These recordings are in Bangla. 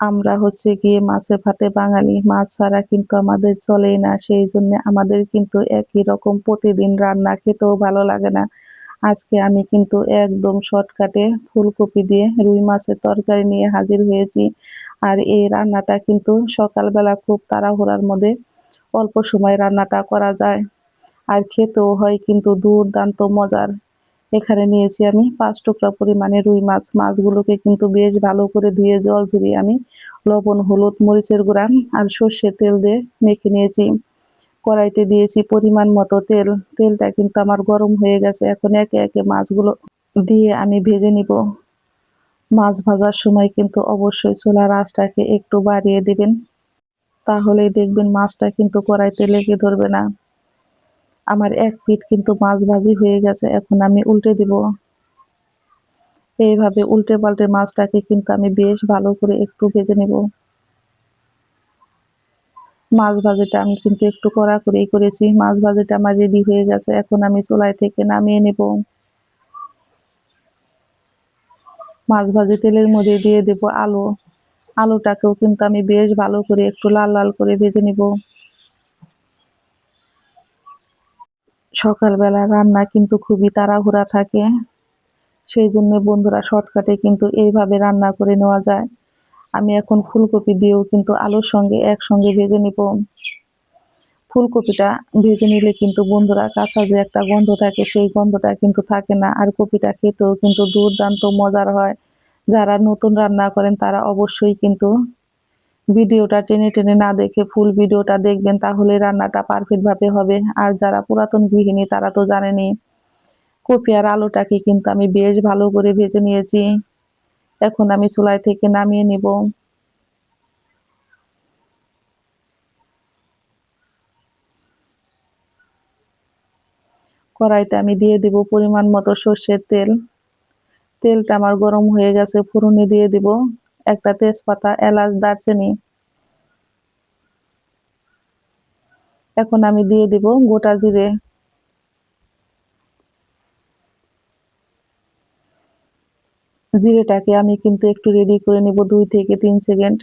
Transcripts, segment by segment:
আমরা হচ্ছে গিয়ে মাছে ভাতে বাঙালি, মাছ ছাড়া কিন্তু আমাদের চলেই না। সেই জন্য আমাদের কিন্তু একই রকম প্রতিদিন রান্না খেতেও ভালো লাগে না। আজকে আমি কিন্তু একদম শর্টকাটে ফুলকপি দিয়ে রুই মাছের তরকারি নিয়ে হাজির হয়েছি। আর এই রান্নাটা কিন্তু সকালবেলা খুব তাড়াহুড়ার মধ্যে অল্প সময় রান্নাটা করা যায়। আর খেতেও হয় কিন্তু দুর্দান্ত মজার। এখানে নিয়েছি আমি পাঁচ টুকরা পরিমাণে রুই মাছ। মাছগুলোকে কিন্তু বেশ ভালো করে ধুয়ে জল ঝরিয়ে আমি লবণ, হলুদ, মরিচের গুঁড়া আর সর্ষের তেল দিয়ে মেখে নিয়েছি। কড়াইতে দিয়েছি পরিমাণ মতো তেল। তেলটা কিন্তু আমার গরম হয়ে গেছে। এখন একে একে মাছগুলো দিয়ে আমি ভেজে নিব। মাছ ভাজার সময় কিন্তু অবশ্যই চুলার আঁচটাকে একটু বাড়িয়ে দিবেন। তাহলেই দেখবেন মাছটা কিন্তু কড়াইতে লেগে ধরবে না। আমার এক পিঠ কিন্তু মাছ ভাজি হয়ে গেছে, এখন আমি উল্টে দিব। এইভাবে উল্টে পাল্টে মাছটাকে কিন্তু আমি বেশ ভালো করে একটু ভেজে নেব। মাছ ভাজিটা আমি কিন্তু একটু কড়া করেই করেছি, মাছ ভাজিটা আমার রেডি হয়ে গেছে, এখন আমি চুলাই থেকে নামিয়ে নেব। মাছ ভাজি তেলের মধ্যে দিয়ে দেব আলু। আলুটাকেও কিন্তু আমি বেশ ভালো করে একটু লাল লাল করে ভেজে নিব। সকালবেলা রান্না কিন্তু খুবই তাড়াহুড়া থাকে। সেই জন্য বন্ধুরা শর্টকাটে কিন্তু এইভাবে রান্না করে নেওয়া যায়। আমি এখন ফুলকপি দিয়েও কিন্তু আলুর সঙ্গে একসঙ্গে ভেজে নিব। ফুলকপিটা ভেজে নিলে কিন্তু বন্ধুরা কাঁচা যে একটা গন্ধ থাকে, সেই গন্ধটা কিন্তু থাকে না। আর কপিটা খেতেও কিন্তু দুর্দান্ত মজার হয়। যারা নতুন রান্না করেন তারা অবশ্যই কিন্তু ভিডিওটা টেনে টেনে না দেখে ফুল ভিডিওটা দেখবেন, তাহলে রান্নাটা পারফেক্ট ভাবে হবে। আর যারা পুরাতন গৃহিণী, তারা তো জানেনি কপি আর আলুটাকে কিন্তু আমি বেশ ভালো করে ভেজে নিয়েছি। এখন আমি চুলাই থেকে নামিয়ে নিব। কড়াইতে আমি দিয়ে দিব পরিমাণ মতো সর্ষের তেল। তেলটা আমার গরম হয়ে গেছে, ফুরুনি দিয়ে দিব। একটা তেজপাতা, এলাচ, দারচিনি। এখন আমি দিয়ে দিব গোটা জিরে। জিরেটাকে আমি কিন্তু একটু রেডি করে নিব দুই থেকে তিন সেকেন্ড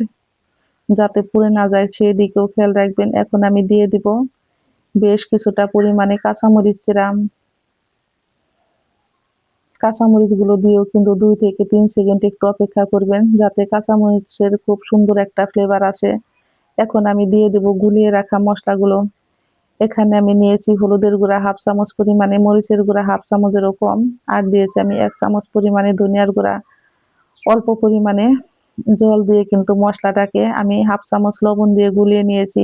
যাতে পুড়ে না যায় সেই দিকেও খেয়াল রাখবেন। এখন আমি দিয়ে দিব বেশ কিছুটা পরিমাণে কাঁচামরিচ চিরাম কাঁচামরিচগুলো দিয়েও কিন্তু দুই থেকে তিন সেকেন্ড একটু অপেক্ষা করবেন যাতে কাঁচামরিচের খুব সুন্দর একটা ফ্লেভার আসে। এখন আমি দিয়ে দেব গুলিয়ে রাখা মশলাগুলো। এখানে আমি নিয়েছি হলুদের গুঁড়া হাফ চামচ পরিমাণে, মরিচের গুঁড়া হাফ চামচেরও কম। আর দিয়েছি আমি এক চামচ পরিমাণে ধনিয়ার গুঁড়া। অল্প পরিমাণে জল দিয়ে কিন্তু মশলাটাকে আমি হাফ চামচ লবণ দিয়ে গুলিয়ে নিয়েছি।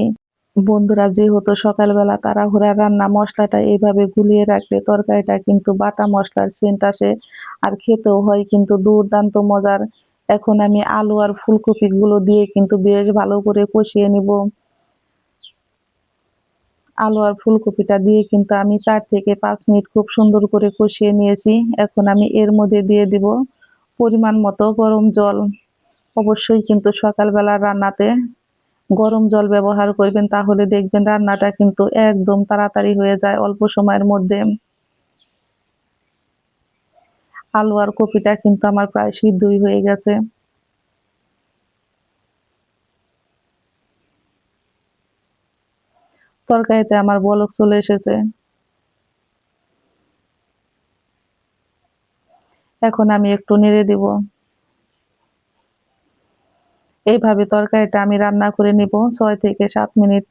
বন্ধুরা যেহেতু সকালবেলা তাড়াহুড়া, রান্না মশলাটা এইভাবে গুলিয়ে রাখলে তরকারিটা কিন্তু বাটা মশলার সেন্ট আসে আর খেতেও হয় কিন্তু দুর্দান্ত মজার। এখন আমি আলু আর ফুলকপি গুলো দিয়ে কিন্তু বেশ ভালো করে কষিয়ে নিব। আলু আর ফুলকপিটা দিয়ে কিন্তু আমি চার থেকে পাঁচ মিনিট খুব সুন্দর করে কষিয়ে নিয়েছি। এখন আমি এর মধ্যে দিয়ে দিব পরিমাণ মতো গরম জল। অবশ্যই কিন্তু সকালবেলা রান্নাতে গরম জল ব্যবহার করবেন, তাহলে দেখবেন রান্নাটা কিন্তু একদম তাড়াতাড়ি হয়ে যায় অল্প সময়ের মধ্যে। আলু আর কপিটা কিন্তু আমার প্রায় সিদ্ধই হয়ে গেছে। তরকারিতে আমার বলক চলে এসেছে। এখন আমি একটু নেড়ে দিব। এইভাবে তরকারিটা আমি রান্না করে নিব ছয় থেকে সাত মিনিট।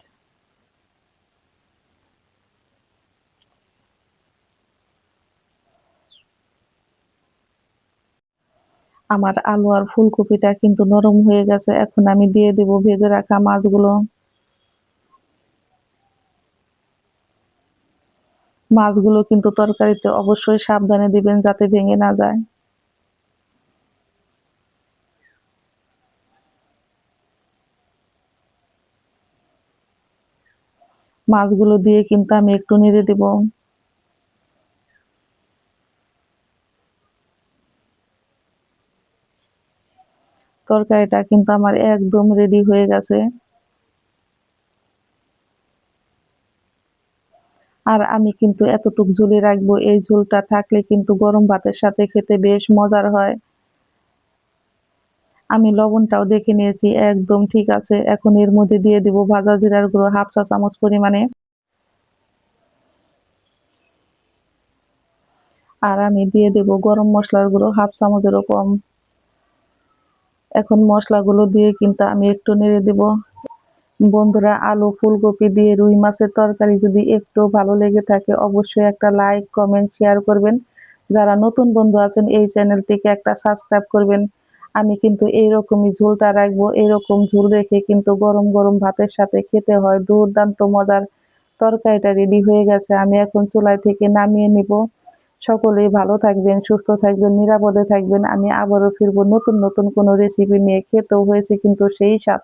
আমার আলু আর ফুলকপিটা কিন্তু নরম হয়ে গেছে, এখন আমি দিয়ে দিব ভেজে রাখা মাছগুলো। মাছগুলো কিন্তু তরকারিতে অবশ্যই সাবধানে দিবেন যাতে ভেঙে না যায়। মাছগুলো দিয়ে কিন্তু আমি একটু নেড়ে দিব। তরকারিটা কিন্তু আমার একদম রেডি হয়ে গেছে। আর আমি কিন্তু এতটুক ঝুলে রাখব, এই ঝোলটা থাকলে কিন্তু গরম ভাতের সাথে খেতে বেশ মজার হয়। আমি লবণটাও দেখে নিয়েছি, একদম ঠিক আছে। এখন এর মধ্যে দিয়ে দিব ভাজা জিরার গুঁড়ো, হাফ চা চামচ পরিমাণে। আর আমি দিয়ে দেব গরম মশলার গুঁড়ো, হাফ চামচেরও কম। এখন মশলাগুলো দিয়ে কিন্তু আমি একটু নেড়ে দেব। বন্ধুরা, আলু ফুলকপি দিয়ে রুই মাছের তরকারি যদি একটু ভালো লেগে থাকে, অবশ্যই একটা লাইক, কমেন্ট, শেয়ার করবেন। যারা নতুন বন্ধু আছেন, এই চ্যানেলটিকে একটা সাবস্ক্রাইব করবেন। আমি কিন্তু এইরকমই ঝোলটা রাখব, এরকম ঝোল রেখে কিন্তু গরম গরম ভাতের সাথে খেতে হয়। দুর্দান্ত মজার তরকারিটা রেডি হয়ে গেছে। আমি এখন চুলাই থেকে নামিয়ে নিব। সকলেই ভালো থাকবেন, সুস্থ থাকবেন, নিরাপদে থাকবেন। আমি আবারও ফিরবো নতুন নতুন কোনো রেসিপি নিয়ে। খেতেও হয়েছে কিন্তু সেই স্বাদ।